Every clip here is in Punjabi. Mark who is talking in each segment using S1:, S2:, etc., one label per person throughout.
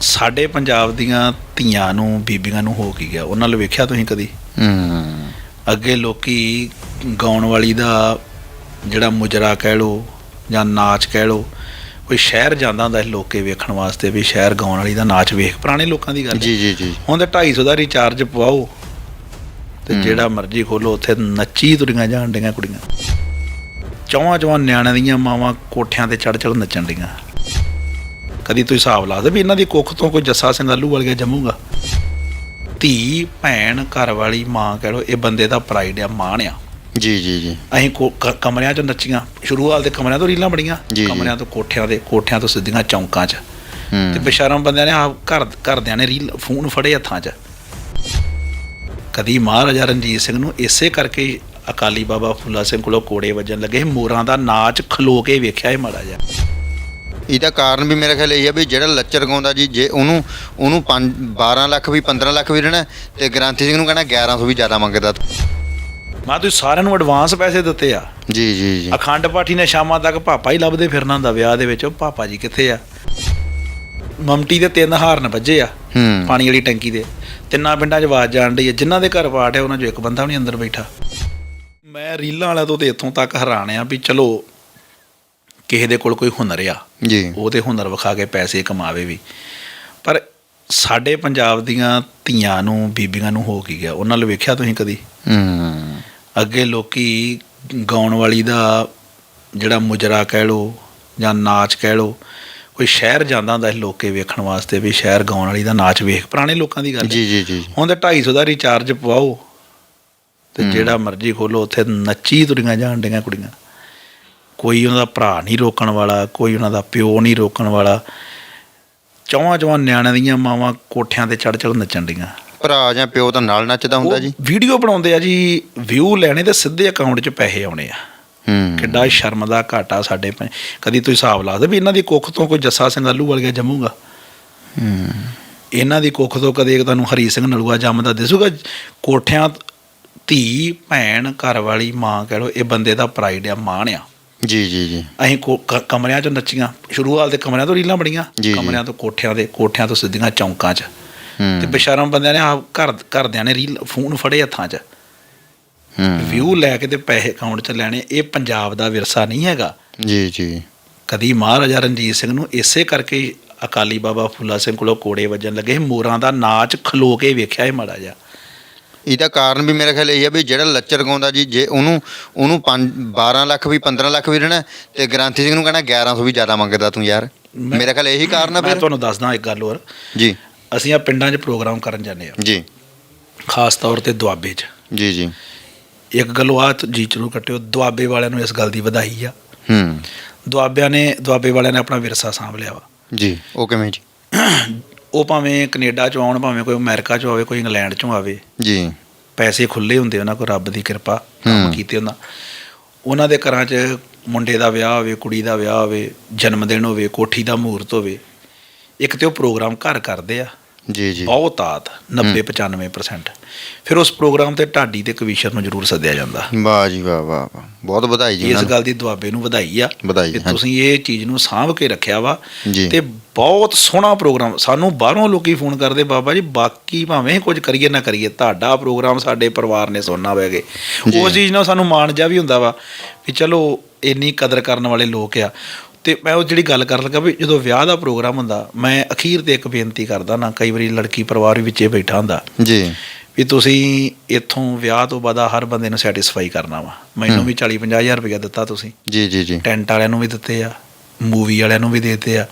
S1: ਸਾਡੇ ਪੰਜਾਬ ਦੀਆਂ ਧੀਆਂ ਨੂੰ ਬੀਬੀਆਂ ਨੂੰ ਹੋ ਕੀ ਗਿਆ? ਉਹਨਾਂ ਨੂੰ ਵੇਖਿਆ ਤੁਸੀਂ ਕਦੀ?
S2: ਹੂੰ।
S1: ਅੱਗੇ ਲੋਕੀ ਗਾਉਣ ਵਾਲੀ ਦਾ ਜਿਹੜਾ ਮੁਜਰਾ ਕਹਿ ਲੋ ਜਾਂ ਨਾਚ ਕਹਿ ਲੋ ਕੋਈ ਸ਼ਹਿਰ ਜਾਂਦਾ ਹੁੰਦਾ ਸੀ ਲੋਕੇ ਵੇਖਣ ਵਾਸਤੇ ਵੀ ਸ਼ਹਿਰ ਗਾਉਣ ਵਾਲੀ ਦਾ ਨਾਚ ਵੇਖ ਪੁਰਾਣੇ ਲੋਕਾਂ ਦੀ ਗੱਲ।
S2: ਜੀ ਜੀ ਜੀ।
S1: ਹੁਣ ਤੇ 250 ਦਾ ਰਿਚਾਰਜ ਪਵਾਓ ਤੇ ਜਿਹੜਾ ਮਰਜ਼ੀ ਖੋਲੋ ਉੱਥੇ ਨੱਚੀ ਤੁਰੀਆਂ ਜਾਣ ਡੀਆਂ ਕੁੜੀਆਂ। ਚੌਵਾਂ ਚੌਵਾਂ ਨਿਆਣਿਆਂ ਦੀਆਂ ਮਾਵਾਂ ਕੋਠਿਆਂ ਤੇ ਚੜ ਚੜ ਨੱਚਣ ਡੀਆਂ। ਕਦੀ ਤੁਸੀਂ ਹਿਸਾਬ ਲਾ ਦੇ ਵੀ ਇਹਨਾਂ ਦੀ ਕੁੱਖ ਤੋਂ ਕੋਈ ਜੱਸਾ ਸਿੰਘ ਆਲੂ ਵਾਲੀਆ ਜੰਮੂਗਾ। ਧੀ ਭੈਣ ਘਰ ਵਾਲੀ ਮਾਂ ਕਹਿ ਲੋ ਇਹ ਬੰਦੇ ਦਾ ਪ੍ਰਾਈਡ ਆ ਮਾਣ ਆ।
S2: ਜੀ ਜੀ ਜੀ।
S1: ਅਸੀਂ ਕੋ- ਕ- ਕਮਰਿਆਂ 'ਚ ਨੱਚੀਆਂ। ਸ਼ੁਰੂਆਤ ਦੇ ਕਮਰਿਆਂ ਤੋਂ ਰੀਲਾਂ
S2: ਜੀ, ਜੀ।
S1: ਕਮਰਿਆਂ ਤੋਂ ਕੋਠਿਆਂ ਦੇ ਕੋਠਿਆਂ ਤੋਂ ਸਿੱਧੀਆਂ ਚੌਂਕਾਂ 'ਚ। ਤੇ ਬੇਸ਼ਰਮ ਬੰਦਿਆਂ ਨੇ ਆ ਘਰ ਘਰਦਿਆਂ ਨੇ ਰੀਲ ਫੋਨ ਫੜੇ ਹੱਥਾਂ 'ਚ। ਕਦੀ ਮਹਾਰਾਜਾ ਰਣਜੀਤ ਸਿੰਘ ਨੂੰ ਇਸੇ ਕਰਕੇ ਹੀ ਅਕਾਲੀ ਬਾਬਾ ਫੁੱਲਾ ਸਿੰਘ ਕੋਲੋਂ ਕੋੜੇ ਵੱਜਣ ਲੱਗੇ। ਮੋਰਾਂ ਦਾ ਨਾਚ ਖਲੋ ਕੇ ਵੇਖਿਆ ਇਹ ਮਾੜਾ ਜਿਹਾ
S2: ਇਹਦਾ ਕਾਰਨ ਵੀ ਮੇਰਾ ਖਿਆਲ ਇਹ ਹੈ ਵੀ ਜਿਹੜਾ ਲੱਚਰ ਗਾਉਂਦਾ ਜੀ ਜੇ ਉਹਨੂੰ ਉਹਨੂੰ 12 ਲੱਖ ਵੀ 15 ਲੱਖ ਵੀ ਦੇਣਾ ਤੇ ਗ੍ਰਾਂਥੀ ਸਿੰਘ ਨੂੰ ਕਹਿਣਾ 1100 ਵੀ ਜ਼ਿਆਦਾ ਮੰਗਦਾ
S1: ਮੈਂ ਤੁਸੀਂ ਸਾਰਿਆਂ ਨੂੰ ਐਡਵਾਂਸ ਪੈਸੇ ਦਿੱਤੇ ਆ।
S2: ਜੀ ਜੀ ਜੀ।
S1: ਅਖੰਡ ਪਾਠੀ ਨੇ ਸ਼ਾਮਾਂ ਤੱਕ ਪਾਪਾ ਹੀ ਲੱਭਦੇ ਫਿਰਨਾ ਹੁੰਦਾ ਵਿਆਹ ਦੇ ਵਿੱਚ। ਉਹ ਪਾਪਾ ਜੀ ਕਿੱਥੇ ਆ? ਮਮਟੀ ਦੇ ਤਿੰਨ ਹਾਰਨ ਵੱਜੇ ਆ ਪਾਣੀ ਵਾਲੀ ਟੈਂਕੀ ਦੇ। ਤਿੰਨਾਂ ਪਿੰਡਾਂ 'ਚ ਆਵਾਜ਼ ਜਾਣ ਡਈ ਹੈ ਜਿਨ੍ਹਾਂ ਦੇ ਘਰ ਪਾਠ ਹੈ ਉਹਨਾਂ 'ਚੋਂ ਇੱਕ ਬੰਦਾ ਵੀ ਨਹੀਂ ਅੰਦਰ ਬੈਠਾ। ਮੈਂ ਰੀਲਾਂ ਵਾਲਾ ਤੋਂ ਤੇ ਇੱਥੋਂ ਤੱਕ ਹੈਰਾਨ ਆ ਵੀ ਚਲੋ ਕਿਸੇ ਦੇ ਕੋਲ ਕੋਈ ਹੁਨਰ ਆ
S2: ਜੀ।
S1: ਉਹ ਤੇ ਹੁਨਰ ਵਿਖਾ ਕੇ ਪੈਸੇ ਕਮਾਵੇ ਵੀ। ਪਰ ਸਾਡੇ ਪੰਜਾਬ ਦੀਆਂ ਧੀਆਂ ਨੂੰ ਬੀਬੀਆਂ ਨੂੰ ਹੋ ਕੀ ਗਿਆ? ਉਹਨਾਂ ਨੂੰ ਵੇਖਿਆ ਤੁਸੀਂ ਕਦੀ?
S2: ਹੂੰ।
S1: ਅੱਗੇ ਲੋਕੀ ਗਾਉਣ ਵਾਲੀ ਦਾ ਜਿਹੜਾ ਮੁਜਰਾ ਕਹਿ ਲੋ ਜਾਂ ਨਾਚ ਕਹਿ ਲੋ ਕੋਈ ਸ਼ਹਿਰ ਜਾਂਦਾ ਹੁੰਦਾ ਸੀ ਲੋਕੇ ਵੇਖਣ ਵਾਸਤੇ ਵੀ ਸ਼ਹਿਰ ਗਾਉਣ ਵਾਲੀ ਦਾ ਨਾਚ ਵੇਖ ਪੁਰਾਣੇ ਲੋਕਾਂ ਦੀ ਗੱਲ।
S2: ਜੀ ਜੀ ਜੀ।
S1: ਹੁਣ ਤੇ 250 ਦਾ ਰਿਚਾਰਜ ਪਵਾਓ ਤੇ ਜਿਹੜਾ ਮਰਜ਼ੀ ਖੋਲੋ ਉੱਥੇ ਨੱਚੀ ਤੁਰੀਆਂ ਜਾਣ ਡੀਆਂ ਕੁੜੀਆਂ। ਕੋਈ ਉਹਨਾਂ ਦਾ ਭਰਾ ਨਹੀਂ ਰੋਕਣ ਵਾਲਾ ਕੋਈ ਉਹਨਾਂ ਦਾ ਪਿਓ ਨਹੀਂ ਰੋਕਣ ਵਾਲਾ। ਚੌਵਾਂ ਚੌਵਾਂ ਨਿਆਣਿਆਂ ਦੀਆਂ ਮਾਵਾਂ ਕੋਠਿਆਂ ਤੇ ਚੜ ਚੜ ਨੱਚਣ ਡੀਆਂ।
S2: ਭਰਾ ਜਾਂ ਪਿਓ ਤਾਂ ਨਾਲ ਨੱਚਦਾ ਹੁੰਦਾ ਜੀ?
S1: ਵੀਡੀਓ ਬਣਾਉਂਦੇ ਆ ਜੀ ਵਿਊ ਲੈਣੇ ਤੇ ਸਿੱਧੇ ਅਕਾਊਂਟ 'ਚ ਪੈਸੇ ਆਉਣੇ ਆ।
S2: ਹੂੰ।
S1: ਕਿੱਡਾ ਸ਼ਰਮ ਦਾ ਘਾਟਾ ਸਾਡੇ ਪੈ ਕਦੀ ਤੁਸੀਂ ਹਿਸਾਬ ਲਾ ਦੇ ਵੀ ਇਹਨਾਂ ਦੀ ਕੁੱਖ ਤੋਂ ਕੋਈ ਜੱਸਾ ਸਿੰਘ ਆਲੂ ਵਾਲੀਆ ਜੰਮੂਗਾ।
S2: ਹੂੰ।
S1: ਇਹਨਾਂ ਦੀ ਕੁੱਖ ਤੋਂ ਕਦੇ ਤੁਹਾਨੂੰ ਹਰੀ ਸਿੰਘ ਨਲੂਆ ਜੰਮਦਾ ਦਿਸੂਗਾ। ਕੋਠਿਆਂ ਧੀ ਭੈਣ ਘਰ ਵਾਲੀ ਮਾਂ ਕਹਿ ਲੋ ਇਹ ਬੰਦੇ ਦਾ ਪ੍ਰਾਈਡ ਆ ਮਾਣ ਆ।
S2: ਜੀ ਜੀ ਜੀ।
S1: ਅਸੀਂ ਕੋ- ਕ- ਕਮਰਿਆਂ 'ਚ ਨੱਚੀਆਂ। ਸ਼ੁਰੂਆਤ ਦੇ ਕਮਰਿਆਂ ਤੋਂ ਰੀਲਾਂ
S2: ਜੀ, ਜੀ।
S1: ਕਮਰਿਆਂ ਤੋਂ ਕੋਠਿਆਂ ਦੇ ਕੋਠਿਆਂ ਤੋਂ ਸਿੱਧੀਆਂ ਚੌਂਕਾਂ 'ਚ। ਤੇ ਬੇਸ਼ਰਮ ਬੰਦਿਆਂ ਨੇ ਆ ਘਰ ਘਰਦਿਆਂ ਨੇ ਰੀਲ ਫੋਨ ਫੜੇ ਹੱਥਾਂ 'ਚ।
S2: ਹੂੰ।
S1: ਵਿਊ ਲੈ ਕੇ ਤੇ ਪੈਸੇ ਅਕਾਊਂਟ 'ਚ ਲੈਣੇ। ਇਹ ਪੰਜਾਬ ਦਾ ਵਿਰਸਾ ਨਹੀਂ ਹੈਗਾ।
S2: ਜੀ ਜੀ।
S1: ਕਦੀ ਮਹਾਰਾਜਾ ਰਣਜੀਤ ਸਿੰਘ ਨੂੰ ਇਸੇ ਕਰਕੇ ਹੀ ਅਕਾਲੀ ਬਾਬਾ ਫੁੱਲਾ ਸਿੰਘ ਕੋਲੋਂ ਕੋੜੇ ਵੱਜਣ ਲੱਗੇ। ਮੋਰਾਂ ਦਾ ਨਾਚ ਖਲੋ ਕੇ ਵੇਖਿਆ ਇਹ ਮਾੜਾ ਜਿਹਾ।
S2: ਇਹਦਾ ਕਾਰਨ ਵੀ ਮੇਰਾ ਖਿਆਲ ਇਹ ਹੈ ਵੀ ਜਿਹੜਾ ਲੱਚਰ ਗਾਉਂਦਾ ਜੀ ਜੇ ਉਹਨੂੰ ਉਹਨੂੰ 12 ਲੱਖ ਵੀ 15 ਲੱਖ ਵੀ ਦੇਣਾ ਤੇ ਗ੍ਰਾਂਥੀ ਸਿੰਘ ਨੂੰ ਕਹਿਣਾ 1100 ਵੀ ਜ਼ਿਆਦਾ ਮੰਗਦਾ ਤੂੰ ਯਾਰ। ਮੇਰਾ ਖਿਆਲ ਇਹੀ ਕਾਰਨ ਆ
S1: ਮੈਂ ਤੁਹਾਨੂੰ ਦੱਸਦਾ ਇੱਕ ਗੱਲ ਹੋਰ।
S2: ਜੀ।
S1: ਅਸੀਂ ਆ ਪਿੰਡਾਂ 'ਚ ਪ੍ਰੋਗਰਾਮ ਕਰਨ ਜਾਂਦੇ ਆ
S2: ਜੀ।
S1: ਖਾਸ ਤੌਰ ਤੇ ਦੁਆਬੇ 'ਚ।
S2: ਜੀ ਜੀ।
S1: ਇੱਕ ਗੱਲੋਂ ਆ ਜੀ ਚਲੋ ਕੱਟਿਓ ਦੁਆਬੇ ਵਾਲਿਆਂ ਨੂੰ ਇਸ ਗੱਲ ਦੀ ਵਧਾਈ ਆ।
S2: ਹੂੰ।
S1: ਦੁਆਬਿਆਂ ਨੇ ਦੁਆਬੇ ਵਾਲਿਆਂ ਨੇ ਆਪਣਾ ਵਿਰਸਾ ਸਾਂਭ ਲਿਆ ਵਾ।
S2: ਜੀ ਉਹ ਕਿਵੇਂ ਜੀ?
S1: ਉਹ ਭਾਵੇਂ ਕੈਨੇਡਾ 'ਚੋਂ ਆਉਣ ਭਾਵੇਂ ਕੋਈ ਅਮਰੀਕਾ 'ਚੋਂ ਆਵੇ ਕੋਈ ਇੰਗਲੈਂਡ 'ਚੋਂ ਆਵੇ।
S2: ਜੀ।
S1: ਪੈਸੇ ਖੁੱਲੇ ਹੁੰਦੇ ਉਹਨਾਂ ਕੋਲ ਰੱਬ ਦੀ ਕਿਰਪਾ ਕੰਮ। ਕੀਤੇ ਉਹਨਾਂ। ਉਹਨਾਂ ਦੇ ਘਰਾਂ 'ਚ ਮੁੰਡੇ ਦਾ ਵਿਆਹ ਹੋਵੇ ਕੁੜੀ ਦਾ ਵਿਆਹ ਹੋਵੇ ਜਨਮ ਦਿਨ ਹੋਵੇ ਕੋਠੀ ਦਾ ਮਹੂਰਤ ਹੋਵੇ ਇੱਕ ਤੇ ਉਹ ਪ੍ਰੋਗਰਾਮ ਘਰ ਕਰਦੇ ਆ।
S2: ਜੀ ਜੀ।
S1: ਬਹੁਤ ਆਤ 90 95% ਫਿਰ ਉਸ ਪ੍ਰੋਗਰਾਮ ਤੇ ਢਾਡੀ ਤੇ ਕਵੀਸ਼ਰ ਨੂੰ ਜ਼ਰੂਰ ਸੱਦਿਆ ਜਾਂਦਾ।
S2: ਵਾਹ ਜੀ ਵਾਹ ਵਾਹ ਬਹੁਤ ਵਧਾਈ ਜੀ
S1: ਇਸ ਗੱਲ ਦੀ ਦੁਆਬੇ ਨੂੰ ਵਧਾਈ ਆ
S2: ਵਧਾਈ,
S1: ਕਿ। ਤੁਸੀਂ ਇਹ ਚੀਜ਼ ਨੂੰ ਸਾਂਭ ਕੇ ਰੱਖਿਆ ਵਾ। ਤੇ ਬਹੁਤ ਸੋਹਣਾ ਪ੍ਰੋਗਰਾਮ ਸਾਨੂੰ ਬਾਹਰੋਂ ਲੋਕੀ ਫੋਨ ਕਰਦੇ ਬਾਬਾ ਜੀ ਬਾਕੀ ਭਾਵੇਂ ਕੁਝ ਕਰੀਏ ਨਾ ਕਰੀਏ ਤੁਹਾਡਾ ਪ੍ਰੋਗਰਾਮ ਸਾਡੇ ਪਰਿਵਾਰ ਨੇ ਸੁਣਨਾ ਹੋਵੇਗੇ। ਉਸ ਚੀਜ਼ ਨਾਲ ਸਾਨੂੰ ਮਾਣ ਜਾ ਵੀ ਹੁੰਦਾ ਵਾ ਵੀ ਚਲੋ ਇੰਨੀ ਕਦਰ ਕਰਨ ਵਾਲੇ ਲੋਕ ਆ। ਤੇ ਮੈਂ ਉਹ ਜਿਹੜੀ ਗੱਲ ਕਰਨ ਲੱਗਾ ਵੀ ਜਦੋਂ ਵਿਆਹ ਦਾ ਪ੍ਰੋਗਰਾਮ ਹੁੰਦਾ ਮੈਂ ਅਖੀਰ ਤੇ ਇੱਕ ਬੇਨਤੀ ਕਰਦਾ ਨਾ ਕਈ ਵਾਰੀ ਲੜਕੀ ਪਰਿਵਾਰ ਵਿੱਚੇ ਬੈਠਾ ਹੁੰਦਾ।
S2: ਜੀ।
S1: ਵੀ ਤੁਸੀਂ ਇੱਥੋਂ ਵਿਆਹ ਤੋਂ ਬਾਅਦ ਹਰ ਬੰਦੇ ਨੂੰ ਸੈਟੀਸਫਾਈ ਕਰਨਾ ਵਾ। ਮੈਨੂੰ ਵੀ 40 50000 ਰੁਪਏ ਦਿੱਤਾ ਤੁਸੀਂ।
S2: ਜੀ ਜੀ ਜੀ।
S1: ਟੈਂਟ ਵਾਲਿਆਂ ਨੂੰ ਵੀ ਦਿੱਤੇ ਆ ਮੂਵੀ ਵਾਲਿਆਂ ਨੂੰ ਵੀ ਦੇਤੇ ਆ।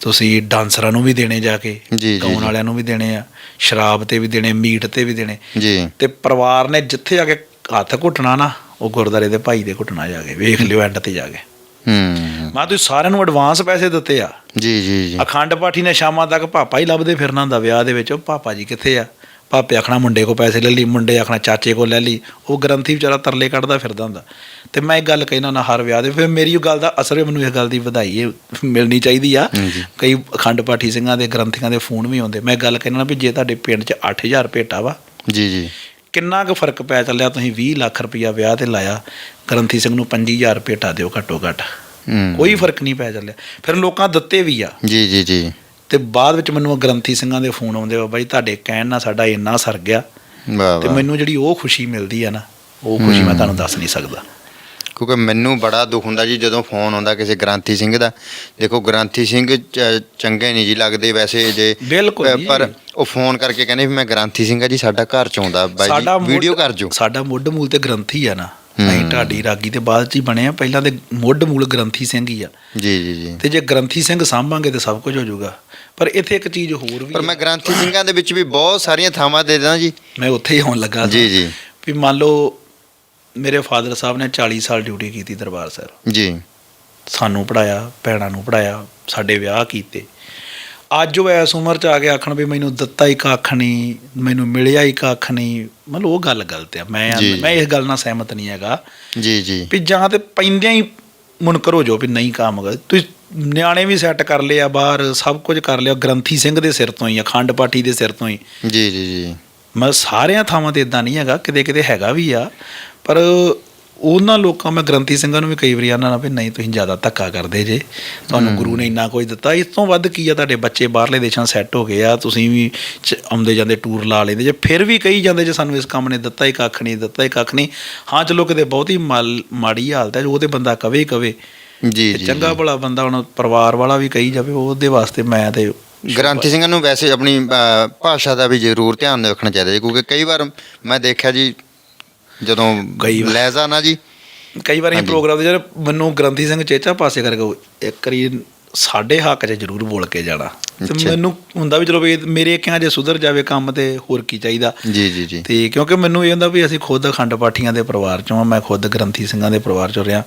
S1: ਤੁਸੀਂ ਡਾਂਸਰਾਂ ਨੂੰ ਵੀ ਦੇਣੇ ਜਾ ਕੇ ਗਾਉਣ। ਵਾਲਿਆਂ ਨੂੰ ਵੀ ਦੇਣੇ ਆ ਸ਼ਰਾਬ ਤੇ ਵੀ ਦੇਣੇ ਮੀਟ ਤੇ ਵੀ ਦੇਣੇ।
S2: ਜੀ।
S1: ਤੇ ਪਰਿਵਾਰ ਨੇ ਜਿੱਥੇ ਜਾ ਕੇ ਹੱਥ ਘੁੱਟਣਾ ਨਾ ਉਹ ਗੁਰਦਾਰੇ ਦੇ ਭਾਈ ਦੇ ਘੁੱਟਣਾ ਜਾ ਕੇ ਵੇਖ ਲਿਓ ਐਂਡ ਤੇ ਜਾ ਕੇ।
S2: ਹੂੰ।
S1: ਮੈਂ ਤੁਸੀਂ ਸਾਰਿਆਂ ਨੂੰ ਐਡਵਾਂਸ ਪੈਸੇ ਦਿੱਤੇ ਆ।
S2: ਜੀ ਜੀ ਜੀ।
S1: ਅਖੰਡ ਪਾਠੀ ਨੇ ਸ਼ਾਮਾਂ ਤੱਕ ਪਾਪਾ ਹੀ ਲੱਭਦੇ ਫਿਰਨਾ ਹੁੰਦਾ ਵਿਆਹ ਦੇ ਵਿੱਚ। ਉਹ ਪਾਪਾ ਜੀ ਕਿੱਥੇ ਆ? ਪਾਪੇ ਆਖਣਾ ਮੁੰਡੇ ਕੋ ਪੈਸੇ ਲੈ ਲਈ ਮੁੰਡੇ ਆਖਣਾ ਚਾਚੇ ਕੋ ਲੈ ਲਈ। ਉਹ ਗ੍ਰੰਥੀ ਵਿਚਾਰਾ ਤਰਲੇ ਕੱਢਦਾ ਫਿਰਦਾ ਹੁੰਦਾ। ਤੇ ਮੈਂ ਇਹ ਗੱਲ ਕਹਿਣਾ ਨਾ ਹਰ ਵਿਆਹ ਦੇ। ਫਿਰ ਮੇਰੀ ਉਹ ਗੱਲ ਦਾ ਅਸਰ ਵੀ ਮੈਨੂੰ ਇਸ ਗੱਲ ਦੀ ਵਧਾਈ ਇਹ ਮਿਲਣੀ ਚਾਹੀਦੀ ਆ। ਕਈ ਅਖੰਡ ਪਾਠੀ ਸਿੰਘਾਂ ਦੇ ਗ੍ਰੰਥੀਆਂ ਦੇ ਫੋਨ ਵੀ ਆਉਂਦੇ। ਮੈਂ ਗੱਲ ਕਹਿਣਾ ਵੀ ਜੇ ਤੁਹਾਡੇ ਪਿੰਡ 'ਚ 8000 ਭੇਟਾ ਵਾ
S2: ਜੀ ਜੀ।
S1: ਕਿੰਨਾ ਕੁ ਫ਼ਰਕ ਪੈ ਚੱਲਿਆ? ਤੁਸੀਂ 20 ਲੱਖ ਰੁਪਇਆ ਵਿਆਹ ਤੇ ਲਾਇਆ। ਗ੍ਰੰਥੀ ਸਿੰਘ ਨੂੰ 25000 ਭੇਟਾ ਦਿਓ ਘੱਟੋ ਘੱਟ। ਕੋਈ ਫ਼ਰਕ ਨਹੀਂ ਪੈ ਚੱਲਿਆ। ਫਿਰ ਲੋਕਾਂ ਦਿੱਤੇ ਵੀ ਆ।
S2: ਜੀ ਜੀ ਜੀ।
S1: ਤੇ ਬਾਅਦ ਵਿੱਚ ਮੈਨੂੰ ਗ੍ਰੰਥੀ ਸਿੰਘਾਂ ਦੇ ਫੋਨ ਆਉਂਦੇ ਬਾਬਾ ਜੀ ਤੁਹਾਡੇ ਕਹਿਣ ਨਾਲ ਸਾਡਾ ਇੰਨਾ ਸਰ ਗਿਆ।
S2: ਵਾਹ
S1: ਤੇ ਮੈਨੂੰ ਜਿਹੜੀ ਉਹ ਖੁਸ਼ੀ ਮਿਲਦੀ ਆ ਨਾ ਉਹ ਖੁਸ਼ੀ ਮੈਂ ਤੁਹਾਨੂੰ ਦੱਸ ਨਹੀਂ ਸਕਦਾ।
S2: ਕਿਉਂਕਿ ਮੈਨੂੰ ਬੜਾ ਦੁੱਖ ਹੁੰਦਾ ਜੀ ਜਦੋਂ ਫੋਨ ਆਉਂਦਾ ਕਿਸੇ ਗ੍ਰਾਂਥੀ ਸਿੰਘ ਦਾ। ਦੇਖੋ ਗ੍ਰਾਂਥੀ ਸਿੰਘ ਚੰਗੇ ਨਹੀਂ ਜੀ ਲੱਗਦੇ ਵੈਸੇ ਜੇ। ਪਰ ਉਹ ਫੋਨ ਕਰਕੇ ਕਹਿੰਦੇ ਵੀ ਮੈਂ ਗ੍ਰਾਂਥੀ ਸਿੰਘ ਆ ਜੀ ਸਾਡਾ ਘਰ ਚ ਆਉਂਦਾ। ਬਾਈ ਜੀ ਵੀਡੀਓ ਕਰ ਜੋ।
S1: ਸਾਡਾ ਮੁੱਢ ਮੂਲ ਤੇ ਗ੍ਰੰਥੀ ਆ ਨਾ। ਅਸੀਂ ਢਾਡੀ ਰਾਗੀ ਤੇ ਬਾਅਦ ਚ ਹੀ ਬਣੇ ਆ ਪਹਿਲਾਂ ਤੇ ਮੁੱਢ ਮੂਲ ਗ੍ਰੰਥੀ ਸਿੰਘ ਹੀ ਆ।
S2: ਜੀ ਜੀ ਜੀ।
S1: ਤੇ ਜੇ ਗ੍ਰੰਥੀ ਸਿੰਘ ਸਾਂਭਾਂਗੇ ਤੇ ਸਭ ਕੁਝ ਹੋ ਜਾਊਗਾ। ਪਰ ਇੱਥੇ ਇੱਕ ਚੀਜ਼ ਹੋਰ ਵੀ
S2: ਪਰ। ਮੈਂ ਗ੍ਰਾਂਥੀ ਸਿੰਘਾਂ ਦੇ ਵਿੱਚ ਵੀ ਬਹੁਤ ਸਾਰੀਆਂ ਥਾਵਾਂ ਦੇ ਦਾਂ ਜੀ।
S1: ਮੈਂ ਉੱਥੇ ਹੀ ਆਉਣ ਲੱਗਾ
S2: ਜੀ ਜੀ।
S1: ਵੀ ਮੰਨ ਲਓ ਮੇਰੇ ਫਾਦਰ ਸਾਹਿਬ ਨੇ 40 ਸਾਲ ਡਿਊਟੀ ਕੀਤੀ ਦਰਬਾਰ ਸਾਹਿਬ।
S2: ਜੀ।
S1: ਸਾਨੂੰ ਪੜਾਇਆ ਭੈਣਾਂ ਨੂੰ ਪੜਾਇਆ ਸਾਡੇ ਵਿਆਹ ਕੀਤੇ। ਅੱਜ ਉਹ ਐਸ ਉਮਰ ਚ ਆ ਕੇ ਆਖਣ ਵੀ ਮੈਨੂੰ ਦਿੱਤਾ ਹੀ ਕੱਖ ਨਹੀਂ ਮੈਨੂੰ ਮਿਲਿਆ ਹੀ ਕੱਖ ਨਹੀਂ ਮਤਲਬ ਉਹ ਗੱਲ ਗਲਤ ਆ। ਮੈਂ। ਮੈਂ ਇਸ ਗੱਲ ਨਾਲ ਸਹਿਮਤ ਨਹੀਂ ਹੈਗਾ।
S2: ਜੀ ਜੀ।
S1: ਵੀ ਜਾਂ ਤੇ ਪੈਂਦਿਆਂ ਹੀ ਮੁਨਕਰ ਹੋ ਜਾਓ ਵੀ ਨਹੀਂ ਕੰਮ ਕਰ ਤੁਸੀਂ ਨਿਆਣੇ ਵੀ ਸੈੱਟ ਕਰ ਲਏ ਆ ਬਾਹਰ ਸਭ ਕੁਝ ਕਰ ਲਿਆ ਗ੍ਰੰਥੀ ਸਿੰਘ ਦੇ ਸਿਰ ਤੋਂ ਹੀ ਅਖੰਡ ਪਾਠੀ ਦੇ ਸਿਰ ਤੋਂ ਹੀ।
S2: ਜੀ ਜੀ ਜੀ।
S1: ਮੈਂ ਸਾਰਿਆਂ ਥਾਵਾਂ ਤੇ ਇਦਾਂ ਨਹੀਂ ਹੈਗਾ ਕਿਤੇ ਕਿਤੇ ਹੈਗਾ ਵੀ ਆ ਪਰ ਉਹਨਾਂ ਲੋਕਾਂ ਮੈਂ ਗ੍ਰੰਥੀ ਸਿੰਘਾਂ ਨੂੰ ਵੀ ਕਈ ਵਾਰੀ ਆਨਾ ਨਾ ਵੀ ਨਹੀਂ ਤੁਸੀਂ ਜ਼ਿਆਦਾ ਧੱਕਾ ਕਰਦੇ ਜੇ। ਤੁਹਾਨੂੰ ਗੁਰੂ ਨੇ ਇੰਨਾ ਕੁਝ ਦਿੱਤਾ। ਇਸ ਤੋਂ ਵੱਧ ਕੀ ਆ ਤੁਹਾਡੇ ਬੱਚੇ ਬਾਹਰਲੇ ਦੇਸ਼ਾਂ ਸੈੱਟ ਹੋ ਗਏ ਆ ਤੁਸੀਂ ਵੀ ਆਉਂਦੇ ਜਾਂਦੇ ਟੂਰ ਲਾ ਲੈਂਦੇ ਜੇ। ਫਿਰ ਵੀ ਕਹੀ ਜਾਂਦੇ ਜੇ ਸਾਨੂੰ ਇਸ ਕੰਮ ਨੇ ਦਿੱਤਾ ਹੀ ਕੱਖ ਨਹੀਂ ਦਿੱਤਾ ਹੀ ਕੱਖ ਨਹੀਂ। ਹਾਂ ਚਲੋ ਕਿਤੇ ਬਹੁਤੀ ਮਾੜੀ ਹਾਲਤ ਹੈ ਉਹਦੇ ਬੰਦਾ ਕਵੇ ਕਵੇ।
S2: ਜੀ ਜੀ
S1: ਚੰਗਾ ਭਲਾ ਬੰਦਾ ਹੁਣ ਪਰਿਵਾਰ ਵਾਲਾ ਵੀ ਕਹੀ ਜਾਵੇ ਉਹਦੇ ਵਾਸਤੇ ਮੈਂ ਤੇ
S2: ਗ੍ਰਾਂਥੀ ਸਿੰਘਾਂ ਨੂੰ ਵੈਸੇ ਆਪਣੀ ਭਾਸ਼ਾ ਦਾ ਵੀ ਜ਼ਰੂਰ ਧਿਆਨ ਰੱਖਣਾ ਚਾਹੀਦਾ ਜੀ ਕਿਉਂਕਿ ਕਈ ਵਾਰ ਮੈਂ ਦੇਖਿਆ ਜੀ ਜਦੋਂ
S1: ਕਈ ਵਾਰ-
S2: ਲਹਿਜ਼ਾ ਨਾ ਜੀ।
S1: ਕਈ ਵਾਰੀ। ਪ੍ਰੋਗਰਾਮ ਦੇ ਜਿਹੜੇ ਮੈਨੂੰ ਗ੍ਰੰਥੀ ਸਿੰਘ ਚੇਚਾ ਪਾਸੇ ਕਰਕੇ ਉਹ ਇੱਕ ਵਾਰੀ ਸਾਡੇ ਹੱਕ 'ਚ ਜ਼ਰੂਰ ਬੋਲ ਕੇ ਜਾਣਾ। ਤੇ
S2: ਅੱਛਾ।
S1: ਮੈਨੂੰ ਹੁੰਦਾ ਵੀ ਚਲੋ ਵੀ ਇਹ ਮੇਰੇ ਕਿਹਾ ਜੇ ਸੁਧਰ ਜਾਵੇ ਕੰਮ ਤੇ ਹੋਰ ਕੀ ਚਾਹੀਦਾ।
S2: ਜੀ ਜੀ ਜੀ।
S1: ਤੇ ਕਿਉਂਕਿ ਮੈਨੂੰ ਇਹ ਹੁੰਦਾ ਵੀ ਅਸੀਂ ਖੁਦ ਅਖੰਡ ਪਾਠੀਆਂ ਦੇ ਪਰਿਵਾਰ ਚੋਂ ਆ ਮੈਂ ਖੁਦ ਗ੍ਰੰਥੀ ਸਿੰਘਾਂ ਦੇ ਪਰਿਵਾਰ ਚੋਂ ਰਿਹਾ।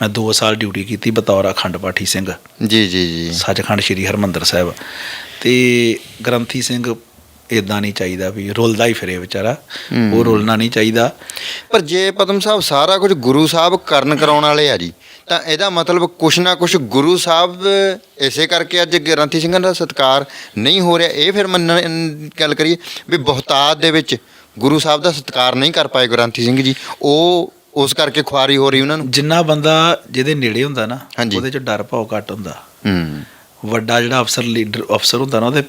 S1: ਮੈਂ 2 ਸਾਲ ਡਿਊਟੀ ਕੀਤੀ ਬਤੌਰ ਅਖੰਡ ਪਾਠੀ ਸਿੰਘ।
S2: ਜੀ ਜੀ ਜੀ।
S1: ਸੱਚਖੰਡ ਸ੍ਰੀ ਹਰਮੰਦਰ ਸਾਹਿਬ। ਤੇ ਗ੍ਰੰਥੀ ਸਿੰਘ ਇਦਾਂ ਨਹੀਂ ਚਾਹੀਦਾ ਵੀ ਰੁਲਦਾ ਹੀ ਫਿਰੇ ਵਿਚਾਰਾ। ਉਹ ਰੁਲਣਾ ਨਹੀਂ ਚਾਹੀਦਾ
S2: ਪਰ ਜੇ ਪਦਮ ਸਾਹਿਬ ਸਾਰਾ ਕੁਝ ਗੁਰੂ ਸਾਹਿਬ ਕਰਨ ਕਰਾਉਣ ਵਾਲੇ ਆ ਜੀ ਤਾਂ ਇਹਦਾ ਮਤਲਬ ਕੁਛ ਨਾ ਕੁਛ ਗੁਰੂ ਸਾਹਿਬ ਇਸੇ ਕਰਕੇ ਅੱਜ ਗ੍ਰੰਥੀ ਸਿੰਘਾਂ ਦਾ ਸਤਿਕਾਰ ਨਹੀਂ ਹੋ ਰਿਹਾ ਇਹ ਫਿਰ ਮੰਨ ਗੱਲ ਕਰੀਏ ਵੀ ਬਹੁਤਾਤ ਦੇ ਵਿੱਚ ਗੁਰੂ ਸਾਹਿਬ ਦਾ ਸਤਿਕਾਰ ਨਹੀਂ ਕਰ ਪਾਏ ਗ੍ਰੰਥੀ ਸਿੰਘ ਜੀ ਉਹ ਉਸ ਕਰਕੇ ਖੁਆਰੀ ਹੋ ਰਹੀ ਉਹਨਾਂ ਨੂੰ
S1: ਜਿੰਨਾ ਬੰਦਾ ਜਿਹਦੇ ਨੇੜੇ ਹੁੰਦਾ ਨਾ। ਉਹਦੇ 'ਚ ਡਰ ਭਾਉ ਘੱਟ ਹੁੰਦਾ
S2: ਹੂੰ
S1: ਵੱਡਾ ਜਿਹੜਾ ਅਫਸਰ ਲੀਡਰ ਅਫਸਰ ਹੁੰਦਾ ਨਾ ਉਹਦੇ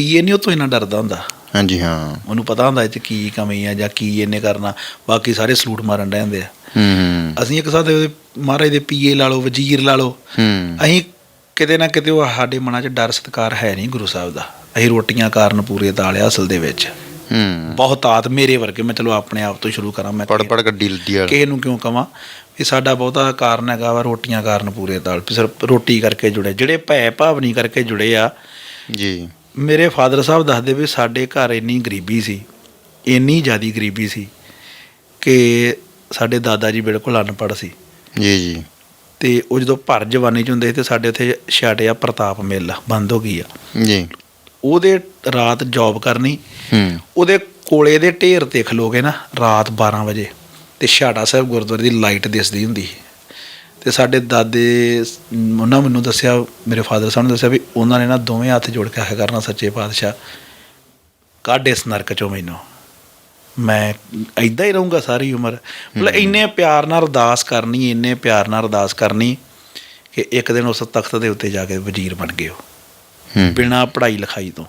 S1: ਪੀਏ ਨਹੀਂ ਉਹ ਤੋਂ ਇੰਨਾ ਡਰਦਾ ਹੁੰਦਾ।
S2: ਹਾਂਜੀ ਹਾਂ।
S1: ਉਹਨੂੰ ਪਤਾ ਹੁੰਦਾ ਇਹ 'ਚ ਕੀ ਕਮੀ ਆ ਜਾਂ ਕੀ ਇਹਨੇ ਕਰਨਾ। ਬਾਕੀ ਸਾਰੇ ਸਲੂਟ ਮਾਰਨ ਰਹਿੰਦੇ ਆ।
S2: ਹੂੰ
S1: ਅਸੀਂ ਇੱਕ ਸਾਥ ਉਹਦੇ ਮਹਾਰਾਜ ਦੇ ਪੀਏ ਲਾ ਲਓ ਵਜ਼ੀਰ ਲਾ ਲਓ।
S2: ਹੂੰ।
S1: ਅਸੀਂ ਕਿਤੇ ਨਾ ਕਿਤੇ ਉਹ ਸਾਡੇ ਮਨਾਂ 'ਚ ਡਰ ਸਤਿਕਾਰ ਹੈ ਨਹੀਂ ਗੁਰੂ ਸਾਹਿਬ ਦਾ। ਅਸੀਂ ਰੋਟੀਆਂ ਕਾਰਨ ਪੂਰੇ ਤਾਲਿਆ ਅਸਲ ਦੇ ਵਿੱਚ।
S2: ਹੂੰ।
S1: ਬਹੁਤ ਆਤ ਮੇਰੇ ਵਰਗੇ ਮੈਂ ਚਲੋ ਆਪਣੇ ਆਪ ਤੋਂ ਸ਼ੁਰੂ ਕਰਾਂ ਮੈਂ
S2: ਪੜ ਪੜ ਗੱਡੀ ਲੱਦੀ ਵਾਲ
S1: ਕਿਸੇ ਨੂੰ ਕਿਉਂ ਕਵਾਂ? ਵੀ ਸਾਡਾ ਬਹੁਤਾ ਕਾਰਨ ਹੈਗਾ ਵਾ ਰੋਟੀਆਂ ਕਾਰਨ ਪੂਰੇ ਤਾਲ। ਸਿਰਫ ਰੋਟੀ ਕਰਕੇ ਜੁੜੇ ਜਿਹੜੇ ਭੈ ਭਾਵਨੀ ਕਰਕੇ ਜੁੜੇ ਆ
S2: ਜੀ।
S1: ਮੇਰੇ ਫਾਦਰ ਸਾਹਿਬ ਦੱਸਦੇ ਵੀ ਸਾਡੇ ਘਰ ਇੰਨੀ ਗਰੀਬੀ ਸੀ ਇੰਨੀ ਜ਼ਿਆਦੀ ਗਰੀਬੀ ਸੀ ਕਿ ਸਾਡੇ ਦਾਦਾ ਜੀ ਬਿਲਕੁਲ ਅਨਪੜ੍ਹ ਸੀ।
S2: ਜੀ ਜੀ।
S1: ਤੇ ਉਹ ਜਦੋਂ ਭਰ ਜਵਾਨੀ ਚ ਹੁੰਦੇ ਸੀ ਤੇ ਸਾਡੇ ਉੱਥੇ ਛਾਟਿਆ ਪ੍ਰਤਾਪ ਮਿੱਲ ਬੰਦ ਹੋ ਗਈ ਆ।
S2: ਜੀ।
S1: ਉਹਦੇ ਰਾਤ ਜੌਬ ਕਰਨੀ
S2: ਹੂੰ।
S1: ਉਹਦੇ ਕੋਲੇ ਦੇ ਢੇਰ ਤੇ ਖਲੋਗੇ ਨਾ ਰਾਤ 12 ਵਜੇ ਤੇ ਛਾਟਾ ਸਾਹਿਬ ਗੁਰਦੁਆਰੇ ਦੀ ਲਾਈਟ ਦਿਸਦੀ ਹੁੰਦੀ ਸੀ। ਤੇ ਸਾਡੇ ਦਾਦੇ ਉਹਨਾਂ ਮੈਨੂੰ ਦੱਸਿਆ ਮੇਰੇ ਫਾਦਰ ਸਾਹਿਬ ਨੇ ਦੱਸਿਆ ਵੀ ਉਹਨਾਂ ਨੇ ਨਾ ਦੋਵੇਂ ਹੱਥ ਜੋੜ ਕੇ ਆਖਿਆ ਕਰਨਾ ਸੱਚੇ ਪਾਤਸ਼ਾਹ। ਕੱਢ ਇਸ ਨਰਕ ਚੋਂ ਮੈਨੂੰ। ਮੈਂ ਐਦਾਂ ਹੀ ਰਹੂੰਗਾ ਸਾਰੀ ਉਮਰ। ਮਤਲਬ ਇੰਨੇ ਪਿਆਰ ਨਾਲ ਅਰਦਾਸ ਕਰਨੀ ਇੰਨੇ ਪਿਆਰ ਨਾਲ ਅਰਦਾਸ ਕਰਨੀ ਕਿ ਇੱਕ ਦਿਨ ਉਸ ਤਖਤ ਦੇ ਉੱਤੇ ਜਾ ਕੇ ਵਜ਼ੀਰ ਬਣ ਗਏ ਉਹ।
S2: ਹੂੰ।
S1: ਬਿਨਾਂ ਪੜ੍ਹਾਈ ਲਿਖਾਈ ਤੋਂ।